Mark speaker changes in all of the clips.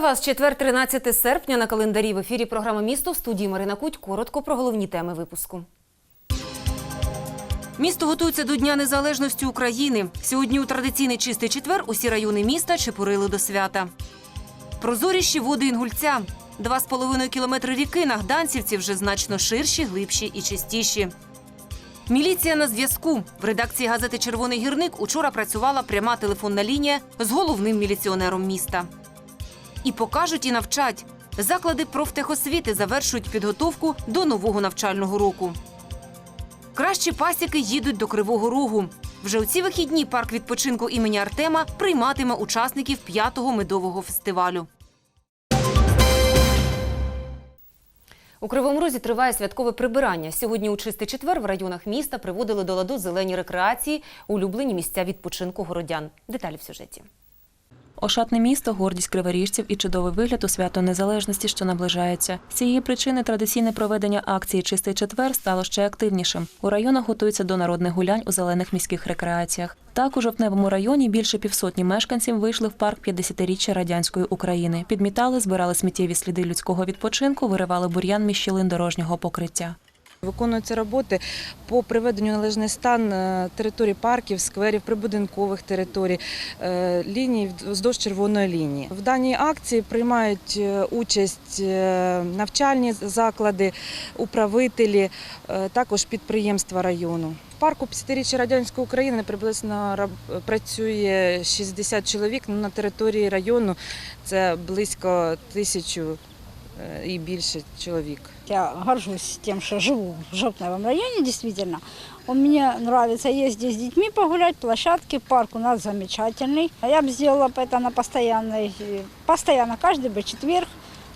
Speaker 1: Вітаю вас. Четвер, 13 серпня на календарі. В ефірі програма Місто в студії Марина Куть. Коротко про головні теми випуску. Місто готується до Дня Незалежності України. Сьогодні у традиційний чистий четвер усі райони міста чепурили до свята. Прозоріші води Інгульця. Два з половиною кілометри ріки на Гданцівці вже значно ширші, глибші і чистіші. Міліція на зв'язку. В редакції газети Червоний гірник учора працювала пряма телефонна лінія з головним міліціонером міста. І покажуть, і навчать. Заклади профтехосвіти завершують підготовку до нового навчального року. Кращі пасіки їдуть до Кривого Рогу. Вже у ці вихідні парк відпочинку імені Артема прийматиме учасників п'ятого медового фестивалю. У Кривому Розі триває святкове прибирання. Сьогодні у чистий четвер в районах міста приводили до ладу зелені рекреації, улюблені місця відпочинку городян. Деталі в сюжеті.
Speaker 2: Ошатне місто, гордість криворіжців і чудовий вигляд у свято незалежності, що наближається. З цієї причини традиційне проведення акції Чистий четвер стало ще активнішим. У районах готуються до народних гулянь у зелених міських рекреаціях. Так, у жовтневому районі більше півсотні мешканців вийшли в парк 50-річчя радянської України. Підмітали, збирали сміттєві сліди людського відпочинку, виривали бур'ян між щілин дорожнього покриття.
Speaker 3: Виконуються роботи по приведенню належний стан е, територій парків, скверів, прибудинкових територій, е, ліній вздовж червоної лінії. В даній акції приймають е, участь навчальні заклади, управителі, також підприємства району. В парку 50-річчя радянської України приблизно працює 60 чоловік. Ну, На території району це близько тисячу і більше чоловік
Speaker 4: Я горжусь тем, что живу в Жопновом районе, действительно. У меня нравится ездить с детьми погулять, площадки, парк у нас замечательный. А Я бы сделала бы это на постоянной, э, постоянно, каждый бы четверг.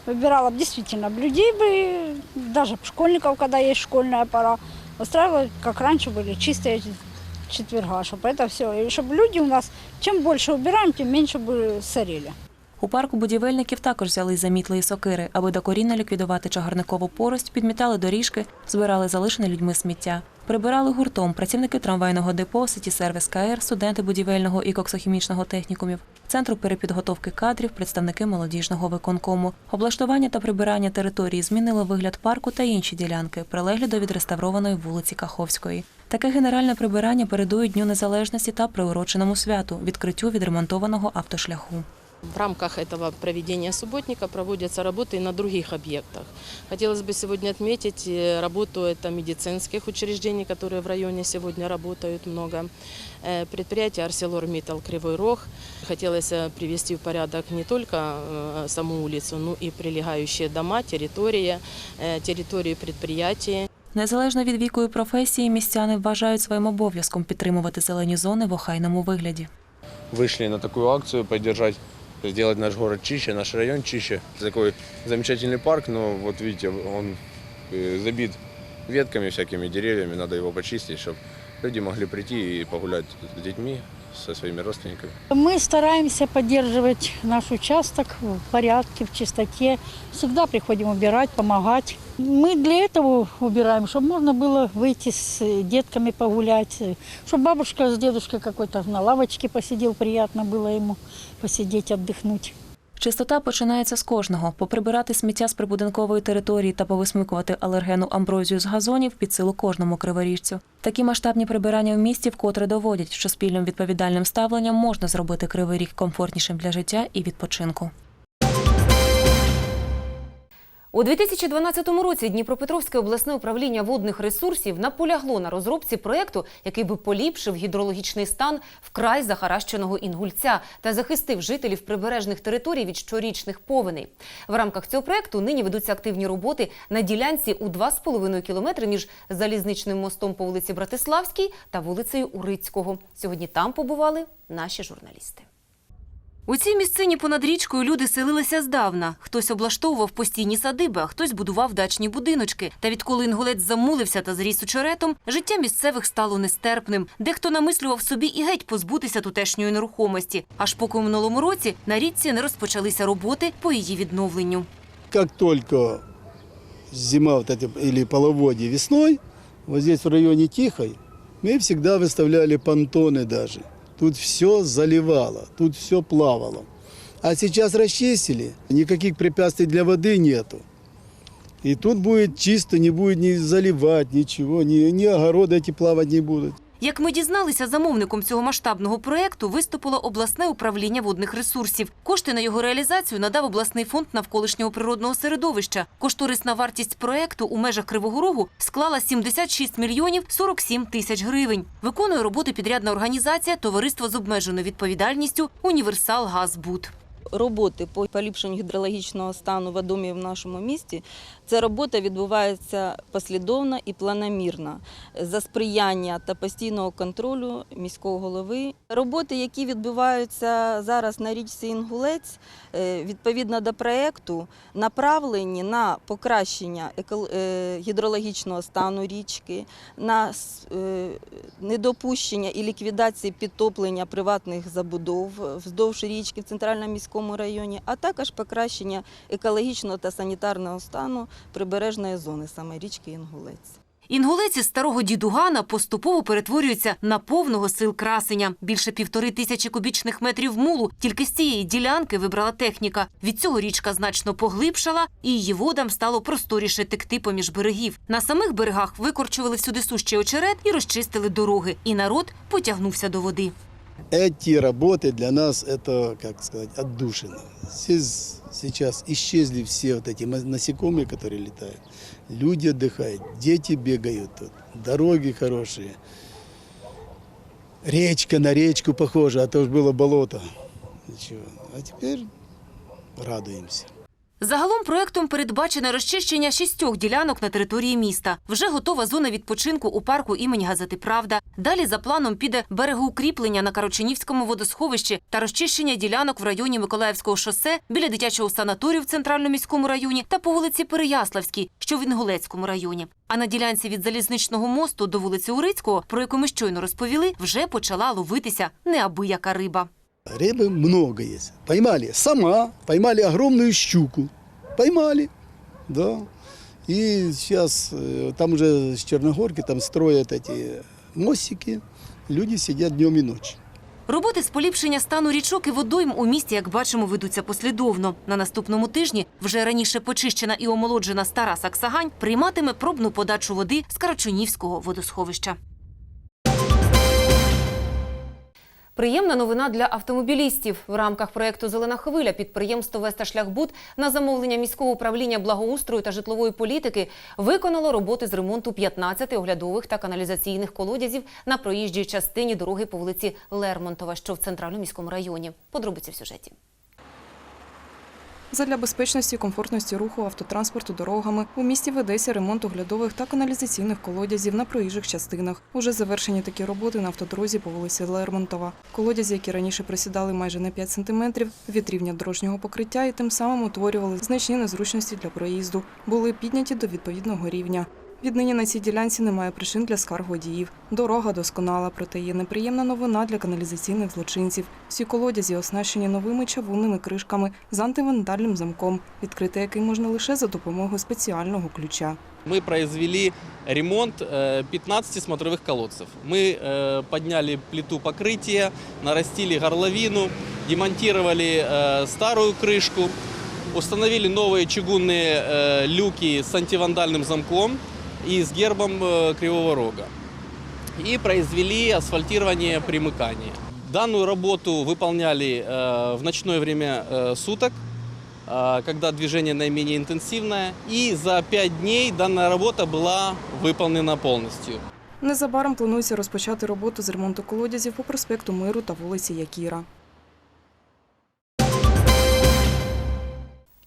Speaker 4: Выбирала бы действительно б людей бы, даже б школьников, когда есть школьная пора. Устраивала, как раньше были, чистые четверга, чтобы это все. И чтобы люди у нас, чем больше убираем, тем меньше бы сорили.
Speaker 2: У парку будівельників також взяли замітли і сокири, аби докорінно ліквідувати чагарникову порость, підмітали доріжки, збирали залишене людьми сміття. Прибирали гуртом працівники трамвайного депо, сіті сервіс КР, студенти будівельного і коксохімічного технікумів, центру перепідготовки кадрів, представники молодіжного виконкому. Облаштування та прибирання території змінило вигляд парку та інші ділянки, прилеглі до відреставрованої вулиці Каховської. Таке генеральне прибирання передують Дню Незалежності та приуроченому святу відкриттю відремонтованого автошляху.
Speaker 5: В рамках этого проведения субботника проводятся работы и на других объектах. Хотелось бы сегодня отметить э, работу это медицинских учреждений, которые в районе сегодня работают много. Э, Предприятие «Арселор-Миттал» Кривой Рог. Хотелось э, привести в порядок не только э, саму улицу, но и прилегающие дома, территории, э, территории предприятий.
Speaker 2: Незалежно від віку і професії, містяни вважають своїм обов'язком підтримувати зелені зони в охайному вигляді.
Speaker 6: вышли на такую акцию поддержать, сделать наш город чище, наш район чище. Такой замечательный парк, но вот видите, он э, забит ветками, всякими деревьями, надо его почистить, чтобы люди могли прийти и погулять с детьми, со своими родственниками.
Speaker 7: Мы стараемся поддерживать наш участок в порядке, в чистоте. Всегда приходим убирать, помогать. Мы для этого убираем, чтобы можно было выйти с детками погулять, чтобы бабушка с дедушкой какой-то на лавочке посидел, приятно было ему посидеть, отдохнуть.
Speaker 2: Чистота починається з кожного. Поприбирати сміття з прибудинкової території та повисмикувати алергену амброзію з газонів під силу кожному криворіжцю. Такі масштабні прибирання в місті вкотре доводять, що спільним відповідальним ставленням можна зробити кривий ріг комфортнішим для життя і відпочинку.
Speaker 1: У 2012 році Дніпропетровське обласне управління водних ресурсів наполягло на розробці проєкту, який би поліпшив гідрологічний стан вкрай захаращеного інгульця та захистив жителів прибережних територій від щорічних повеней. В рамках цього проєкту нині ведуться активні роботи на ділянці у 2,5 кілометри між залізничним мостом по вулиці Братиславській та вулицею Урицького. Сьогодні там побували наші журналісти. У цій місцині понад річкою люди селилися здавна. Хтось облаштовував постійні садиби, а хтось будував дачні будиночки. Та відколи інгулець замулився та зріс очеретом, життя місцевих стало нестерпним. Дехто намислював собі і геть позбутися тутешньої нерухомості. Аж поки у минулому році на річці не розпочалися роботи по її відновленню.
Speaker 8: как только зима вот эта, или половодье весной, вот здесь в районе Тихой, мы всегда выставляли понтоны даже. Тут все заливало, тут все плавало. А сейчас расчистили, никаких препятствий для воды нету. И тут будет чисто, не будет ни заливать, ничего, ни, ни огороды эти плавать не будут.
Speaker 1: Як ми дізналися, замовником цього масштабного проекту виступило обласне управління водних ресурсів. Кошти на його реалізацію надав обласний фонд навколишнього природного середовища. Кошторисна вартість проекту у межах Кривого Рогу склала 76 мільйонів 47 тисяч гривень. Виконує роботи підрядна організація Товариство з обмеженою відповідальністю Універсал Газбуд.
Speaker 9: роботи по поліпшенню гідрологічного стану водомів в нашому місті, ця робота відбувається послідовно і планомірно за сприяння та постійного контролю міського голови. Роботи, які відбуваються зараз на річці Інгулець, е, відповідно до проєкту, направлені на покращення е, гідрологічного стану річки, на е, недопущення і ліквідації підтоплення приватних забудов вздовж річки в центральному міському районі, а також покращення екологічного та санітарного стану прибережної зони, саме річки Інгулець.
Speaker 1: Інгулець із старого дідугана поступово перетворюється на повного сил красення. Більше півтори тисячі кубічних метрів мулу тільки з цієї ділянки вибрала техніка. Від цього річка значно поглибшала, і її водам стало просторіше текти поміж берегів. На самих берегах викорчували всюди сущий очерет і розчистили дороги. І народ потягнувся до води.
Speaker 8: Эти работы для нас это, как сказать, отдушина. Здесь сейчас исчезли все вот эти ма- насекомые, которые летают. Люди отдыхают, дети бегают тут, дороги хорошие. Речка на речку похожа, а то ж было болото. Ничего. А теперь радуемся.
Speaker 1: Загалом проектом передбачене розчищення шістьох ділянок на території міста. Вже готова зона відпочинку у парку імені газети Правда. Далі за планом піде берегоукріплення на Кароченівському водосховищі та розчищення ділянок в районі Миколаївського шосе біля дитячого санаторію в центральному міському районі та по вулиці Переяславській, що в Інгулецькому районі. А на ділянці від залізничного мосту до вулиці Урицького, про яку ми щойно розповіли, вже почала ловитися неабияка риба.
Speaker 8: Рыбы много есть. Поймали сама, поймали огромную щуку. Поймали, да. И сейчас э, там уже с Черногорки там строят эти мостики. Люди сидят днем и ночью.
Speaker 1: Роботи з поліпшення стану річок і водойм у місті, як бачимо, ведуться послідовно. На наступному тижні вже раніше почищена і омолоджена стара Саксагань прийматиме пробну подачу води з Карачунівського водосховища. Приємна новина для автомобілістів. В рамках проєкту Зелена хвиля підприємство Весташляхбуд на замовлення міського управління благоустрою та житлової політики виконало роботи з ремонту 15 оглядових та каналізаційних колодязів на проїжджій частині дороги по вулиці Лермонтова, що в центральному міському районі. Подробиці в сюжеті.
Speaker 10: Задля безпечності і комфортності руху автотранспорту дорогами у місті ведеться ремонт оглядових та каналізаційних колодязів на проїжджих частинах. Уже завершені такі роботи на автодорозі по вулиці Лермонтова. Колодязі, які раніше присідали майже на 5 сантиметрів від рівня дорожнього покриття і тим самим утворювали значні незручності для проїзду, були підняті до відповідного рівня. Віднині на цій ділянці немає причин для скарг водіїв. Дорога досконала, проте є неприємна новина для каналізаційних злочинців. Всі колодязі оснащені новими чавунними кришками з антивандальним замком, відкрити який можна лише за допомогою спеціального ключа.
Speaker 11: мы произвели ремонт э, 15 смотровых колодцев. Мы э, подняли плиту покрытия, нарастили горловину, демонтировали э, старую крышку, установили новые чугунные э, люки с антивандальным замком и с гербом э, Кривого Рога. И произвели асфальтирование примыкания. Данную работу выполняли э, в ночное время э, суток, а, когда движение наименее интенсивное. И за 5 дней данная работа была выполнена полностью.
Speaker 10: Незабаром планується розпочати роботу з ремонту колодязів по проспекту Миру та вулиці Якіра.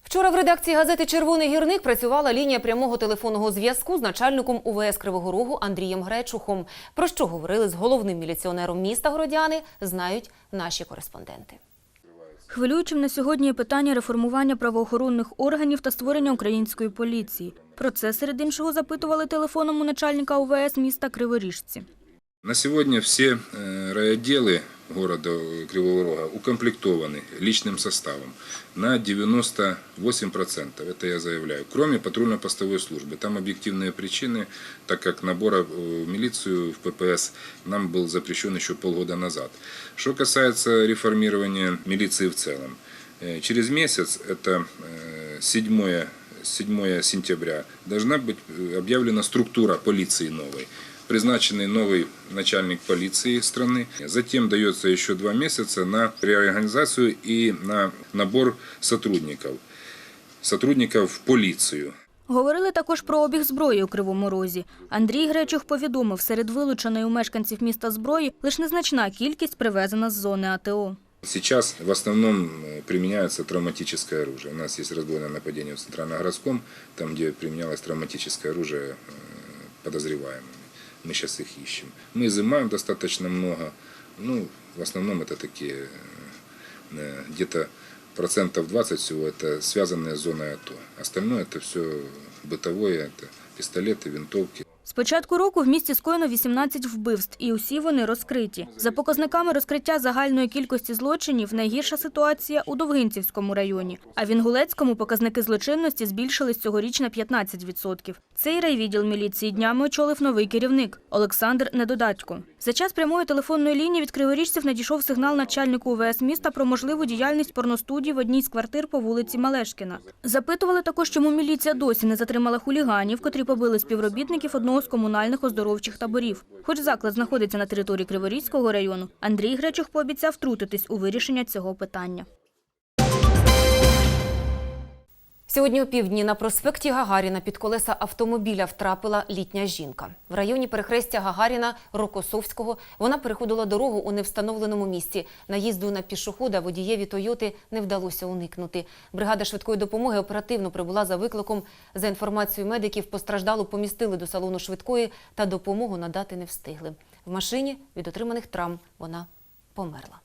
Speaker 1: Вчора в редакції газети Червоний гірник працювала лінія прямого телефонного зв'язку з начальником УВС Кривого Рогу Андрієм Гречухом. Про що говорили з головним міліціонером міста Городяни, знають наші кореспонденти.
Speaker 12: Хвилюючим на сьогодні є питання реформування правоохоронних органів та створення української поліції. Про це серед іншого запитували телефоном у начальника УВС міста Криворіжці.
Speaker 13: На сегодня все э, райотделы города Кривого Рога укомплектованы личным составом на 98%, это я заявляю, кроме патрульно-постовой службы. Там объективные причины, так как набора э, в милицию, в ППС нам был запрещен еще полгода назад. Что касается реформирования милиции в целом, Э, Через месяц, это э, 7, 7 сентября, должна быть объявлена структура полиции новой. Призначенный новый начальник полиции страны. Затем дается еще два месяца на реорганизацию и на набор сотрудников. Сотрудников в полицию.
Speaker 12: Говорили також про обіг зброї у Кривому Розі. Андрій Гречух повідомив, серед вилученої у мешканців міста зброї лише незначна кількість привезена з зони АТО.
Speaker 13: Сейчас в основном э, применяется травматическое оружие. У нас есть разбойное нападение в Центральногородском, там, где применялось травматическое оружие э, подозреваемыми. Мы сейчас их ищем. Мы изымаем достаточно много. Ну, в основном это такие э, где-то процентов 20 всего это связанные с зоной АТО. Остальное это все бытовое, это пистолеты, винтовки.
Speaker 12: З початку року в місті скоєно 18 вбивств, і усі вони розкриті. За показниками розкриття загальної кількості злочинів найгірша ситуація у Довгинцівському районі. А в Інгулецькому показники злочинності збільшились цьогоріч на 15%. Цей райвідділ міліції днями очолив новий керівник Олександр Недодатько. За час прямої телефонної лінії від криворіжців надійшов сигнал начальнику УВС міста про можливу діяльність порностудії в одній з квартир по вулиці Малешкіна. Запитували також, чому міліція досі не затримала хуліганів, котрі побили співробітників одного з комунальних оздоровчих таборів. Хоч заклад знаходиться на території Криворізького району, Андрій Гречух пообіцяв втрутитись у вирішення цього питання.
Speaker 1: Сьогодні у півдні на проспекті Гагаріна під колеса автомобіля втрапила літня жінка. В районі перехрестя Гагаріна Рокосовського вона переходила дорогу у невстановленому місці. Наїзду на пішохода водієві Тойоти не вдалося уникнути. Бригада швидкої допомоги оперативно прибула за викликом. За інформацією медиків, постраждалу помістили до салону швидкої та допомогу надати не встигли. В машині від отриманих травм вона померла.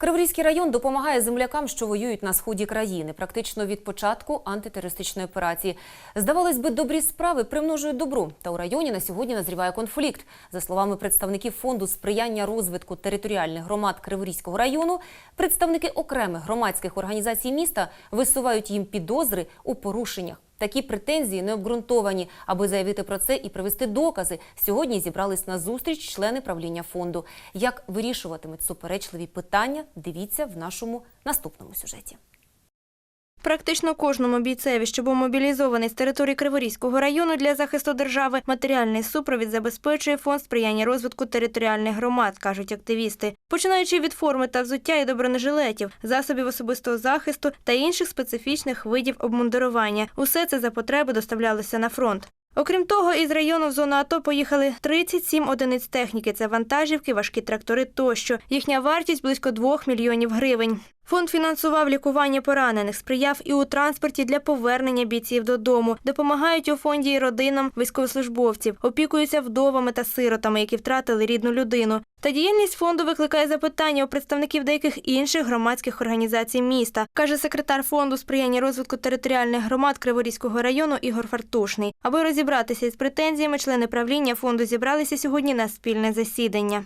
Speaker 1: Криворізький район допомагає землякам, що воюють на сході країни, практично від початку антитерористичної операції. Здавалось би, добрі справи примножують добро. Та у районі на сьогодні назріває конфлікт. За словами представників фонду сприяння розвитку територіальних громад Криворізького району, представники окремих громадських організацій міста висувають їм підозри у порушеннях. Такі претензії не обґрунтовані. Аби заявити про це і привести докази, сьогодні зібрались на зустріч члени правління фонду. Як вирішуватимуть суперечливі питання, дивіться в нашому наступному сюжеті.
Speaker 14: Практично кожному бійцеві, що був мобілізований з території Криворізького району для захисту держави, матеріальний супровід забезпечує фонд сприяння розвитку територіальних громад, кажуть активісти, починаючи від форми та взуття і до бронежилетів, засобів особистого захисту та інших специфічних видів обмундирування. Усе це за потреби доставлялося на фронт. Окрім того, із району в зону АТО поїхали 37 одиниць техніки. Це вантажівки, важкі трактори тощо. Їхня вартість близько 2 мільйонів гривень. Фонд фінансував лікування поранених, сприяв і у транспорті для повернення бійців додому, допомагають у фонді і родинам військовослужбовців, опікуються вдовами та сиротами, які втратили рідну людину. Та діяльність фонду викликає запитання у представників деяких інших громадських організацій міста, каже секретар фонду сприяння розвитку територіальних громад Криворізького району Ігор Фартушний. Аби розібратися із претензіями, члени правління фонду зібралися сьогодні на спільне засідання.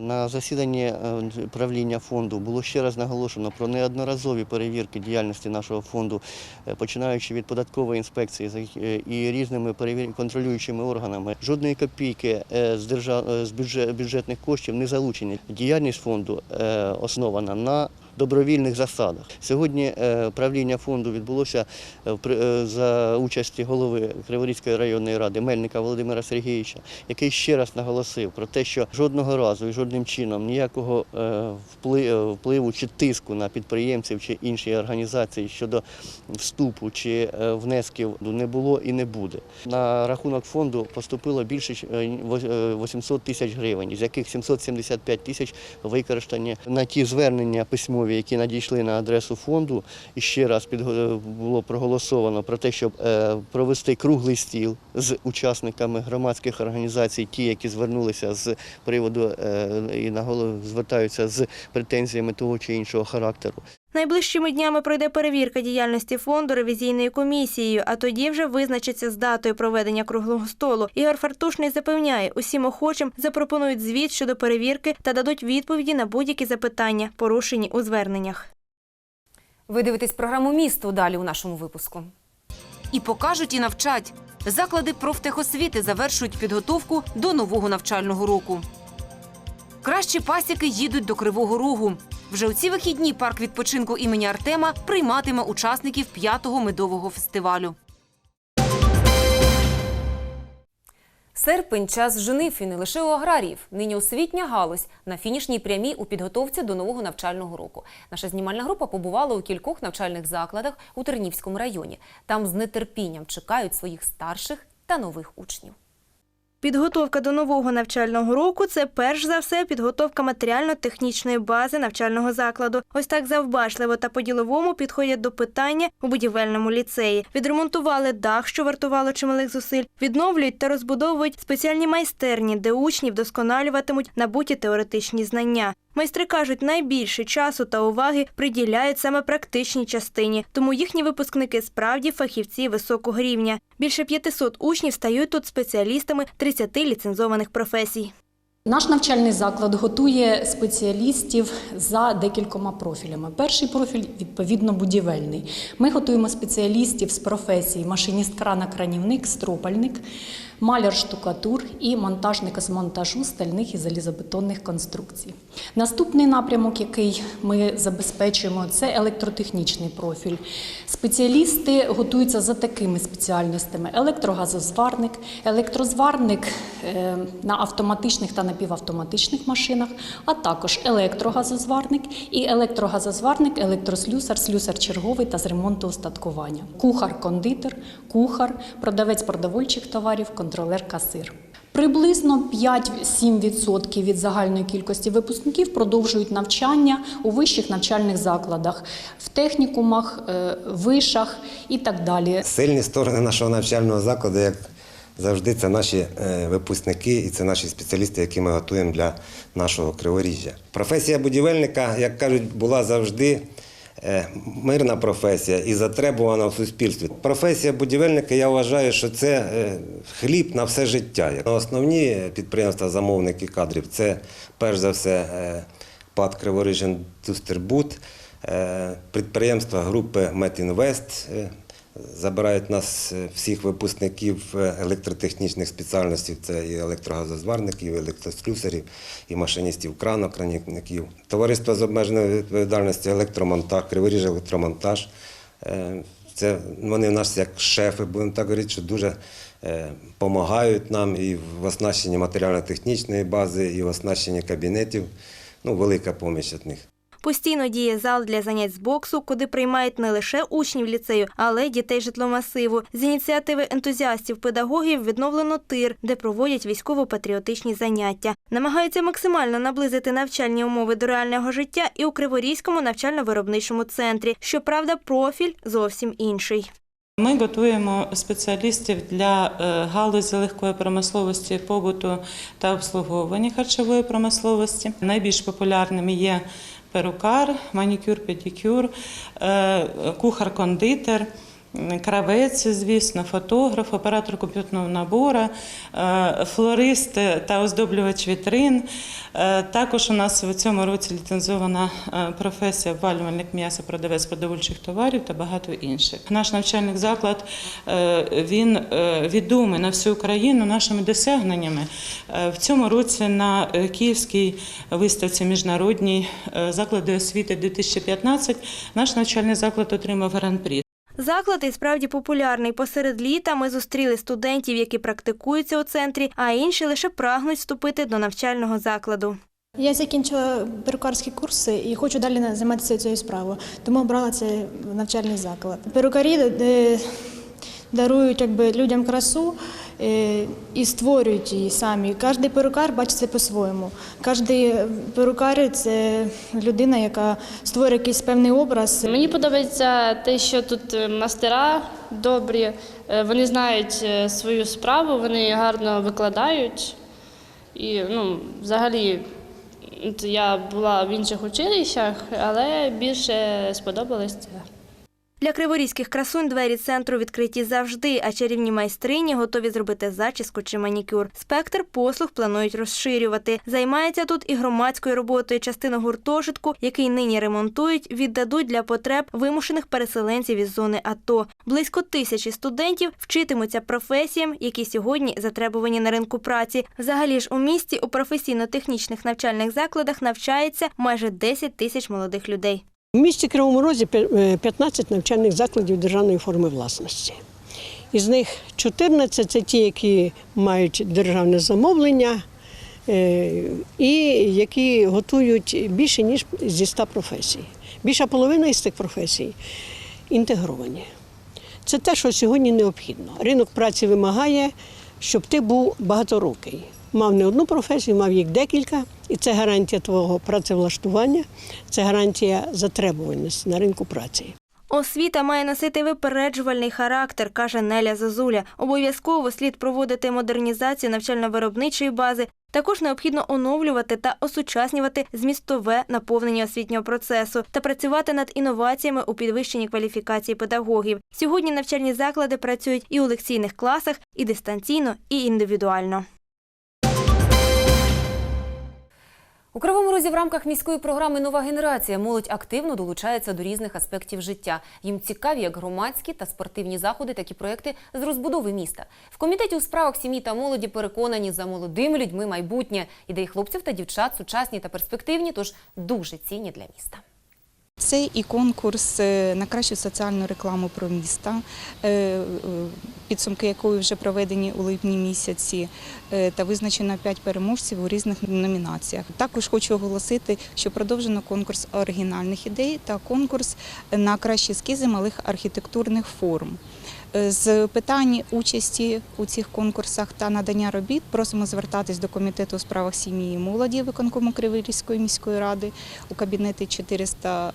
Speaker 15: На засіданні е, правління фонду було ще раз наголошено про неодноразові перевірки діяльності нашого фонду, е, починаючи від податкової інспекції е, і різними контролюючими органами. Жодної копійки з, держав... з бюджетних коштів не залучені. Діяльність фонду основана на добровільних засадах. Сьогодні е, правління фонду відбулося е, е, за участі голови Криворізької районної ради Мельника Володимира Сергійовича, який ще раз наголосив про те, що жодного разу і жодним чином ніякого впли- впливу чи тиску на підприємців чи інші організації щодо вступу чи внесків не було і не буде. На рахунок фонду поступило більше е, е, 800 тисяч гривень, з яких 775 тисяч використані на ті звернення письмові, які надійшли на адресу фонду. І ще раз підго- було проголосовано про те, щоб е, провести круглий стіл з учасниками громадських організацій, ті, які звернулися з приводу е, і наголо звертаються з претензіями того чи іншого характеру.
Speaker 14: Найближчими днями пройде перевірка діяльності фонду ревізійною комісією, а тоді вже визначиться з датою проведення круглого столу. Ігор Фартушний запевняє, усім охочим запропонують звіт щодо перевірки та дадуть відповіді на будь-які запитання, порушені у зверненнях.
Speaker 1: Ви дивитесь програму Місто далі у нашому випуску. І покажуть, і навчать. Заклади профтехосвіти завершують підготовку до нового навчального року. Кращі пасіки їдуть до Кривого Рогу. Вже у ці вихідні парк відпочинку імені Артема прийматиме учасників п'ятого медового фестивалю. Серпень час женив і не лише у аграріїв. Нині освітня галузь на фінішній прямій у підготовці до нового навчального року. Наша знімальна група побувала у кількох навчальних закладах у Тернівському районі. Там з нетерпінням чекають своїх старших та нових учнів.
Speaker 14: Підготовка до нового навчального року це перш за все підготовка матеріально-технічної бази навчального закладу. Ось так завбачливо та по-діловому підходять до питання у будівельному ліцеї. Відремонтували дах, що вартувало чималих зусиль, відновлюють та розбудовують спеціальні майстерні, де учні вдосконалюватимуть набуті теоретичні знання. Майстри кажуть, найбільше часу та уваги приділяють саме практичній частині, тому їхні випускники справді фахівці високого рівня. Більше 500 учнів стають тут спеціалістами 30 ліцензованих професій.
Speaker 16: Наш навчальний заклад готує спеціалістів за декількома профілями. Перший профіль відповідно будівельний. Ми готуємо спеціалістів з професій машиніст крана кранівник, стропальник, маляр штукатур і монтажник з монтажу стальних і залізобетонних конструкцій. Наступний напрямок, який ми забезпечуємо, це електротехнічний профіль. Спеціалісти готуються за такими спеціальностями: електрогазозварник, електрозварник е, на автоматичних та напівавтоматичних машинах, а також електрогазозварник і електрогазозварник, електрослюсар, слюсар черговий та з ремонту устаткування, кухар-кондитер, кухар, продавець продовольчих товарів, контролер-касир. Приблизно 5-7% від загальної кількості випускників продовжують навчання у вищих навчальних закладах, в технікумах, е, вишах і так далі.
Speaker 17: Сильні сторони нашого навчального закладу, як завжди, це наші е, випускники і це наші спеціалісти, які ми готуємо для нашого криворіжжя. Професія будівельника, як кажуть, була завжди. Е, Мирна професія і затребувана в суспільстві. Професія будівельника, я вважаю, що це е, хліб на все життя. Основні підприємства, замовники кадрів це перш за все е, ПАД Криворіжин Дустербут, підприємства групи Метінвест. Забирають нас е, всіх випускників е, електротехнічних спеціальностей, це і електрогазозварників, і електрослюсарів, і машиністів крану, кранівників. Товариство з обмеженою відповідальністю електромонтаж, Криворіж електромонтаж. Е, Це вони в нас як шефи, будемо так говорити, що дуже допомагають нам і в оснащенні матеріально-технічної бази, і в оснащенні кабінетів. Ну, велика поміч від них.
Speaker 14: Постійно діє зал для занять з боксу, куди приймають не лише учнів ліцею, але й дітей житломасиву. З ініціативи ентузіастів-педагогів відновлено тир, де проводять військово-патріотичні заняття. Намагаються максимально наблизити навчальні умови до реального життя і у Криворізькому навчально-виробничому центрі. Щоправда, профіль зовсім інший.
Speaker 18: Ми готуємо спеціалістів для е, галузі легкої промисловості, побуту та обслуговування харчової промисловості. Найбільш популярними є перукар, манікюр, педикюр, е, кухар-кондитер. Кравець, звісно, фотограф, оператор комп'ютерного набору, е, флорист та оздоблювач вітрин. Е, Також у нас в цьому році ліцензована е, професія валювальник м'яса, продавець продовольчих товарів та багато інших. Наш навчальний заклад він відомий на всю Україну нашими досягненнями. В цьому році на Київській виставці міжнародній заклади освіти 2015 наш навчальний заклад отримав гран-прі.
Speaker 14: Заклад і справді популярний. Посеред літа ми зустріли студентів, які практикуються у центрі, а інші лише прагнуть вступити до навчального закладу.
Speaker 19: Я закінчила перукарські курси і хочу далі займатися цією справою, тому обрала цей навчальний заклад. Перукарі е, дарують якби, людям красу і створюють її самі. Кожен перукар бачить це по-своєму. Кожен перукар це людина, яка створює якийсь певний образ.
Speaker 20: Мені подобається те, що тут е, мастера добрі, е, вони знають е, свою справу, вони гарно викладають. І ну, взагалі я була в інших училищах, але більше сподобалось це.
Speaker 14: Для криворізьких красунь двері центру відкриті завжди, а чарівні майстрині готові зробити зачіску чи манікюр. Спектр послуг планують розширювати. Займається тут і громадською роботою. Частину гуртожитку, який нині ремонтують, віддадуть для потреб вимушених переселенців із зони АТО. Близько тисячі студентів вчитимуться професіям, які сьогодні затребувані на ринку праці. Взагалі ж у місті у професійно-технічних навчальних закладах навчається майже 10 тисяч молодих людей.
Speaker 21: У місті Кривому Розі е, 15 навчальних закладів державної форми власності. Із них 14 – це ті, які мають державне замовлення е, і які готують більше, ніж зі 100 професій. Більша половина із цих професій інтегровані. Це те, що сьогодні необхідно. Ринок праці вимагає, щоб ти був багаторукий. Мав не одну професію, мав їх декілька, і це гарантія твого працевлаштування, це гарантія затребуваності на ринку праці.
Speaker 14: Освіта має носити випереджувальний характер, каже Неля Зозуля. Обов'язково слід проводити модернізацію навчально-виробничої бази. Також необхідно оновлювати та осучаснювати змістове наповнення освітнього процесу та працювати над інноваціями у підвищенні кваліфікації педагогів. Сьогодні навчальні заклади працюють і у лекційних класах, і дистанційно, і індивідуально.
Speaker 1: У Кривому Розі в рамках міської програми Нова генерація молодь активно долучається до різних аспектів життя. Їм цікаві як громадські та спортивні заходи, так і проекти з розбудови міста. В комітеті у справах сім'ї та молоді переконані за молодими людьми майбутнє. Ідеї хлопців та дівчат сучасні та перспективні, тож дуже цінні для міста.
Speaker 22: Це і конкурс е, на кращу соціальну рекламу про міста, е, е, підсумки якої вже проведені у липні місяці, та визначено 5 переможців у різних номінаціях. Також хочу оголосити, що продовжено конкурс оригінальних ідей та конкурс на кращі ескізи малих архітектурних форм. З питань участі у цих конкурсах та надання робіт просимо звертатись до комітету у справах сім'ї і молоді виконкому Криворізької міської ради у кабінети 400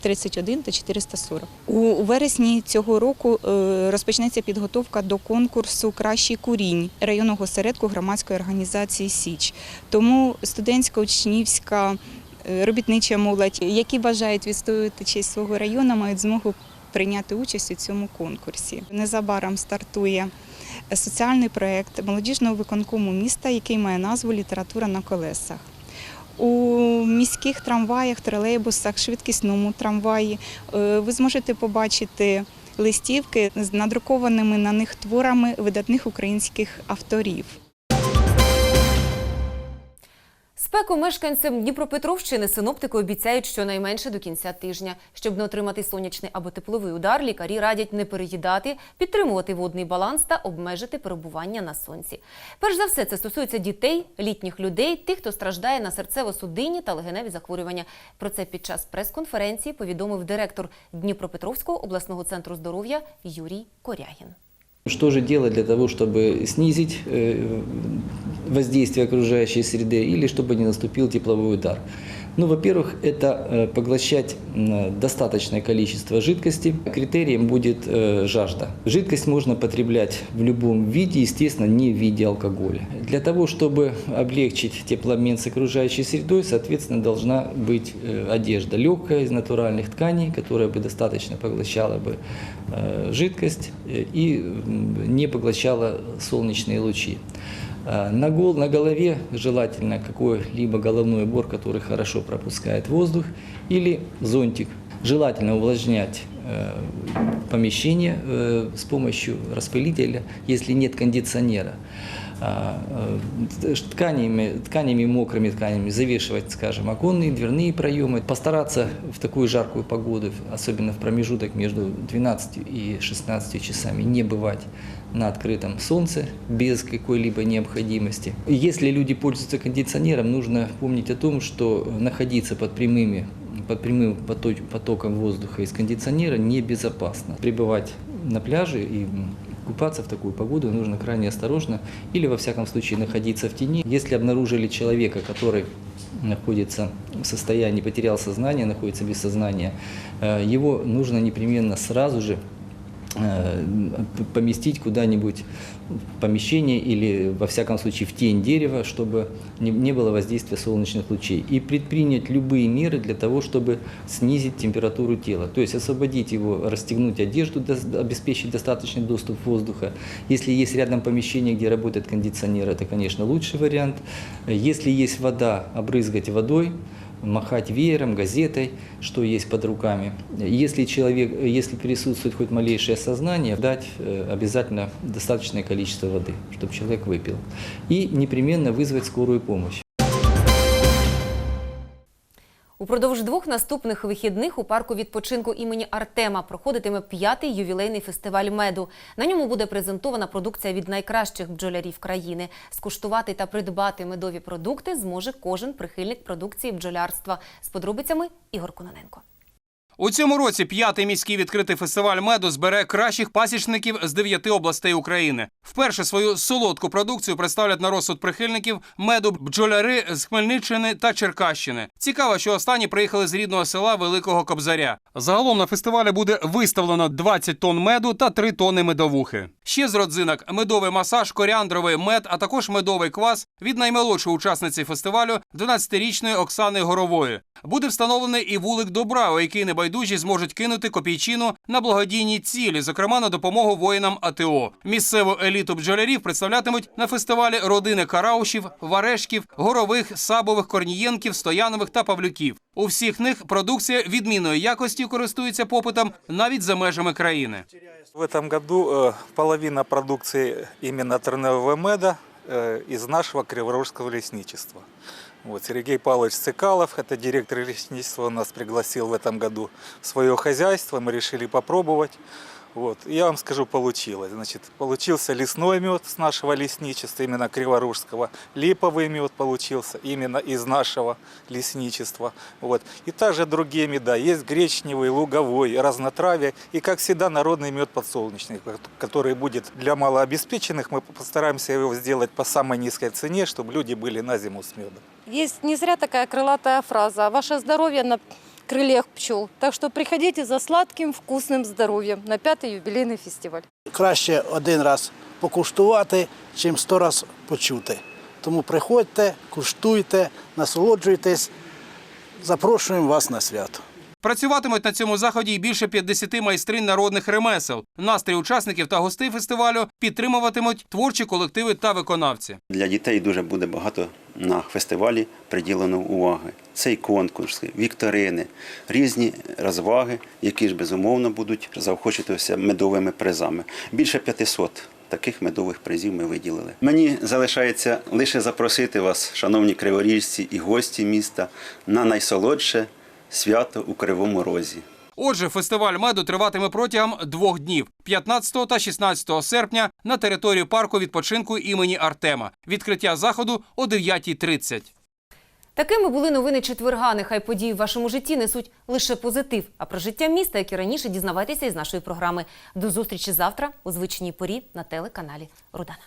Speaker 22: 31 та 440. У вересні цього року е, розпочнеться підготовка до конкурсу Кращий курінь районного середку громадської організації Січ. Тому студентська учнівська е, робітнича молодь, які бажають відстоювати честь свого району, мають змогу прийняти участь у цьому конкурсі. Незабаром стартує соціальний проєкт молодіжного виконкому міста, який має назву Література на колесах. У міських трамваях, тролейбусах, швидкісному трамваї е, ви зможете побачити листівки з надрукованими на них творами видатних українських авторів.
Speaker 1: Спеку мешканцям Дніпропетровщини синоптики обіцяють щонайменше до кінця тижня. Щоб не отримати сонячний або тепловий удар, лікарі радять не переїдати, підтримувати водний баланс та обмежити перебування на сонці. Перш за все, це стосується дітей, літніх людей, тих, хто страждає на серцево-судинні та легеневі захворювання. Про це під час прес-конференції повідомив директор Дніпропетровського обласного центру здоров'я Юрій Корягін.
Speaker 23: Что же делать для того, чтобы снизить э, воздействие окружающей среды или чтобы не наступил тепловой удар? Ну, во-первых, это э, поглощать достаточное количество жидкости. Критерием будет э, жажда. Жидкость можно потреблять в любом виде, естественно, не в виде алкоголя. Для того, чтобы облегчить теплообмен с окружающей средой, соответственно, должна быть э, одежда легкая из натуральных тканей, которая бы достаточно поглощала бы жидкость и не поглощала солнечные лучи. А, На, гол, на голове желательно какой-либо головной убор, который хорошо пропускает воздух, или зонтик. Желательно увлажнять э, помещение э, с помощью распылителя, если нет кондиционера. А, э, тканями, тканями, мокрыми тканями завешивать, скажем, оконные, дверные проемы. Постараться в такую жаркую погоду, особенно в промежуток между 12 и 16 часами, не бывать на открытом солнце без какой-либо необходимости. Если люди пользуются кондиционером, нужно помнить о том, что находиться под прямыми под прямым потоком воздуха из кондиционера небезопасно. Пребывать на пляже и купаться в такую погоду нужно крайне осторожно или, во всяком случае, находиться в тени. Если обнаружили человека, который находится в состоянии, потерял сознание, находится без сознания, э, его нужно непременно сразу же поместить куда-нибудь в помещение или, во всяком случае, в тень дерева, чтобы не, было воздействия солнечных лучей. И предпринять любые меры для того, чтобы снизить температуру тела. То есть освободить его, расстегнуть одежду, обеспечить достаточный доступ воздуха. Если есть рядом помещение, где работает кондиционер, это, конечно, лучший вариант. Если есть вода, обрызгать водой, махать веером, газетой, что есть под руками. Если человек, если присутствует хоть малейшее сознание, дать э, обязательно достаточное количество воды, чтобы человек выпил. И непременно вызвать скорую помощь.
Speaker 1: Упродовж двох наступних вихідних у парку відпочинку імені Артема проходитиме п'ятий ювілейний фестиваль меду. На ньому буде презентована продукція від найкращих бджолярів країни. Скуштувати та придбати медові продукти зможе кожен прихильник продукції бджолярства. З подробицями Ігор Кононенко.
Speaker 24: У цьому році п'ятий міський відкритий фестиваль меду збере кращих пасічників з дев'яти областей України. Вперше свою солодку продукцію представлять на розсуд прихильників меду бджоляри з Хмельниччини та Черкащини. Цікаво, що останні приїхали з рідного села Великого Кобзаря. Загалом на фестивалі буде виставлено 20 тонн меду та 3 тонни медовухи. Ще з родзинок медовий масаж, коріандровий мед, а також медовий квас від наймолодшої учасниці фестивалю 12-річної Оксани Горової. Буде встановлений і вулик добра, у який небайдужі зможуть кинути копійчину на благодійні цілі, зокрема на допомогу воїнам АТО. Місцеву еліту бджолярів представлятимуть на фестивалі родини Караушів, Варешків, Горових, Сабових, Корнієнків, Стоянових та Павлюків. У всіх них продукція відмінної якості користується попитом навіть за межами країни.
Speaker 25: В этом году э, половина продукции именно тернового меда э, из нашего Криворожского лесничества. Вот, Сергей Павлович Цикалов, это директор лесничества, нас пригласил в этом году в свое хозяйство, мы решили попробовать. Вот. Я вам скажу, получилось. Значит, получился лесной мед с нашего лесничества, именно Криворужского. Липовый мед получился именно из нашего лесничества. Вот. И также другие меда. Есть гречневый, луговой, разнотравие. И, как всегда, народный мед подсолнечный, который будет для малообеспеченных. Мы постараемся его сделать по самой низкой цене, чтобы люди были на зиму с медом.
Speaker 26: Есть не зря такая крылатая фраза «Ваше здоровье на крыльях пчел». Так что приходите за сладким, вкусным здоровьем на пятый юбилейный фестиваль.
Speaker 27: Краще один раз покуштувати, чим сто раз почути. Тому приходьте, куштуйте, насолоджуйтесь. Запрошуємо вас на свято.
Speaker 24: Працюватимуть на цьому заході й більше 50 майстринь народних ремесел. Настрій учасників та гостей фестивалю підтримуватимуть творчі колективи та виконавці.
Speaker 28: Для дітей дуже буде багато на фестивалі приділено уваги. Це і конкурси, вікторини, різні розваги, які ж безумовно будуть заохочуватися медовими призами. Більше 500 таких медових призів ми виділили. Мені залишається лише запросити вас, шановні криворіжці і гості міста, на найсолодше свято у Кривому Розі.
Speaker 24: Отже, фестиваль меду триватиме протягом двох днів 15 та 16 серпня на території парку відпочинку імені Артема. Відкриття заходу о 9.30.
Speaker 1: Такими були новини четверга. Нехай події в вашому житті несуть лише позитив. А про життя міста, як і раніше, дізнавайтеся із нашої програми. До зустрічі завтра у звичній порі на телеканалі Рудана.